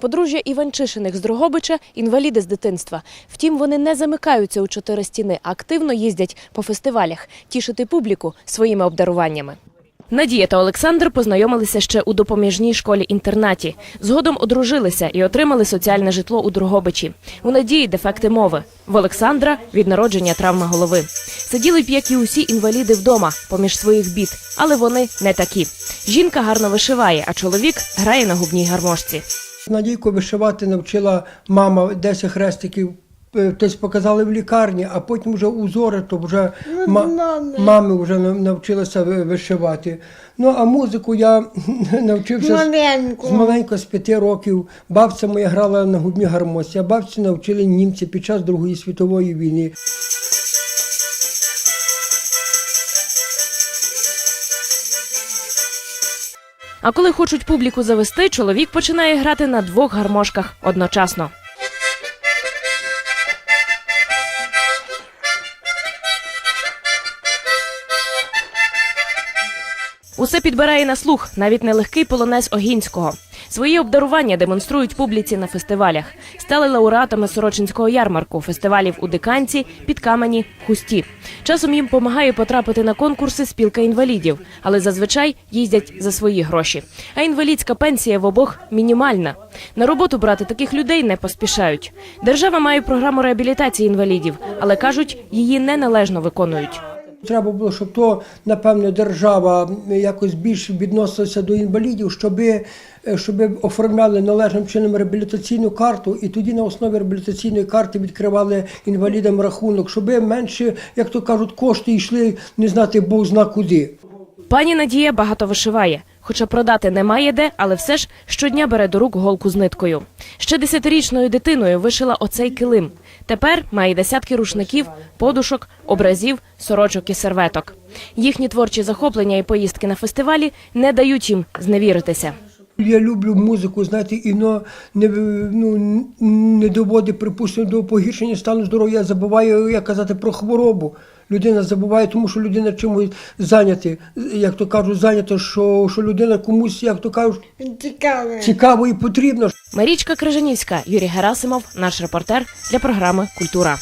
Подружжя Іванчишиних з Дрогобича – інваліди з дитинства. Втім, вони не замикаються у чотири стіни, а активно їздять по фестивалях, тішити публіку своїми обдаруваннями. Надія та Олександр познайомилися ще у допоміжній школі-інтернаті. Згодом одружилися і отримали соціальне житло у Дрогобичі. У Надії дефекти мови. В Олександра від народження травма голови. Сиділи б, як і усі інваліди вдома, поміж своїх бід, але вони не такі. Жінка гарно вишиває, а чоловік грає на губній гармошці. Надійку вишивати навчила мама 10 хрестиків. е, Тобто показали в лікарні, а потім вже узори, то вже ма- мами вже нав- навчилися вишивати. Ну а музику я навчився з- з маленько з п'яти років. Бабця моя грала на губній гармошці, а бабці навчили німці під час Другої світової війни. А коли хочуть публіку завести, чоловік починає грати на двох гармошках одночасно. Усе підбирає на слух, навіть нелегкий полонез Огінського. Свої обдарування демонструють публіці на фестивалях. Стали лауреатами Сорочинського ярмарку, фестивалів у Диканці, Підкамені, Хусті. Часом їм допомагає потрапити на конкурси спілка інвалідів, але зазвичай їздять за свої гроші. А інвалідська пенсія в обох мінімальна. На роботу брати таких людей не поспішають. Держава має програму реабілітації інвалідів, але кажуть, її неналежно виконують. Треба було, щоб то, напевно, держава якось більше відносилася до інвалідів, щоб, щоб оформляли належним чином реабілітаційну карту, і тоді на основі реабілітаційної карти відкривали інвалідам рахунок, щоб менше, як то кажуть, кошти йшли не знати Бог зна куди. Пані Надія багато вишиває, хоча продати немає де, але все ж щодня бере до рук голку з ниткою. Ще десятирічною дитиною вишила оцей килим. Тепер має десятки рушників, подушок, образів, сорочок і серветок. Їхні творчі захоплення і поїздки на фестивалі не дають їм зневіритися. Я люблю музику, знаєте, і воно не, ну, не доводить, припустимо, до погіршення стану здоров'я. Забуваю, як казати, про хворобу. Людина забуває, тому що людина чимось зайнята, як то кажуть, зайнята, що, що людина комусь, як то кажуть, Цікаве. цікаво і потрібно. Марічка Крижанівська, Юрій Герасимов, наш репортер для програми Культура.